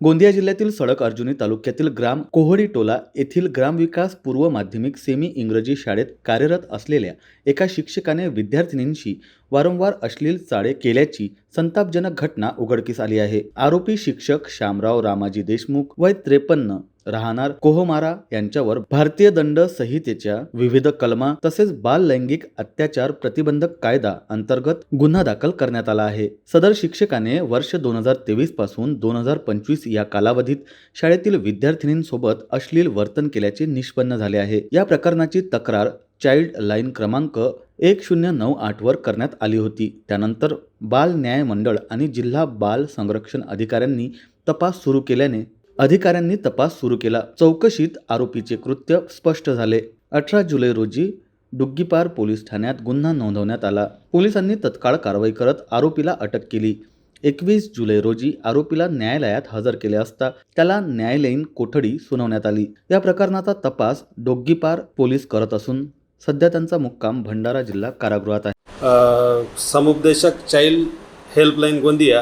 गोंदिया जिल्ह्यातील सडक अर्जुनी तालुक्यातील ग्राम कोहडी टोला येथील ग्रामविकास पूर्व माध्यमिक सेमी इंग्रजी शाळेत कार्यरत असलेल्या एका शिक्षकाने विद्यार्थिनींशी वारंवार अश्लील चाळे केल्याची संतापजनक घटना उघडकीस आली आहे. आरोपी शिक्षक श्यामराव रामाजी देशमुख वय त्रेपन्न राहणार कोहमारा यांच्यावर भारतीय दंड संहितेच्या विविध कलमा तसेच बाल लैंगिक अत्याचार प्रतिबंधक कायदा अंतर्गत गुन्हा दाखल करण्यात आला आहे. सदर शिक्षकाने वर्ष दोन हजार तेवीसपासून दोन हजार पंचवीस या कालावधीत शाळेतील विद्यार्थिनींसोबत अश्लील वर्तन केल्याचे निष्पन्न झाले आहे. या प्रकरणाची तक्रार चाइल्ड लाईन क्रमांक एक शून्य नऊ आठवर करण्यात आली होती. त्यानंतर बाल न्याय मंडळ आणि जिल्हा बाल संरक्षण अधिकाऱ्यांनी तपास सुरू केल्याने अधिकाऱ्यांनी तपास सुरू केला. चौकशीत आरोपीचे कृत्य स्पष्ट झाले. अठरा जुलै रोजी डुग्गीपार पोलीस ठाण्यात गुन्हा नोंदवण्यात आला. पोलिसांनी तत्काळ कारवाई करत आरोपीला अटक केली. एकवीस जुलै रोजी आरोपीला न्यायालयात हजर केले असता त्याला न्यायालयीन कोठडी सुनावण्यात आली. या प्रकरणाचा तपास डोग्गीपार पोलीस करत असून सध्या त्यांचा मुक्काम भंडारा जिल्हा कारागृहात आहे. समुपदेशक चाइल्ड हेल्पलाईन गोंदिया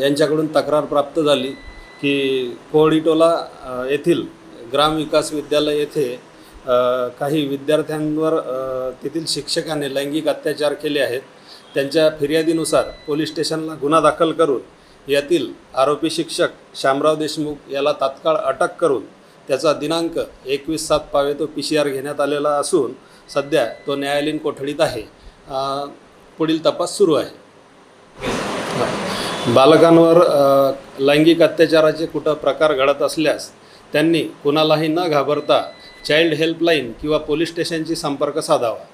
यांच्याकडून तक्रार प्राप्त झाली की कोहडीटोला येथील ग्रामविकास विद्यालय येथे काही विद्यार्थ्यांवर तेथील शिक्षकाने लैंगिक अत्याचार केले आहेत. त्यांच्या फिर्यादीनुसार पोलीस स्टेशनला गुन्हा दाखल करून यातील आरोपी शिक्षक श्यामराव देशमुख याला तात्काळ अटक करून त्याचा दिनांक एकवीस सात पावे तो पी सी आर घेण्यात आलेला असून सध्या तो न्यायालयीन कोठडीत आहे. पुढील तपास सुरू आहे. बालकांवर लैंगिक अत्याचाराचे कुठं प्रकार घडत असल्यास त्यांनी कुणालाही न घाबरता चाइल्ड हेल्पलाईन किंवा पोलीस स्टेशनशी संपर्क साधावा.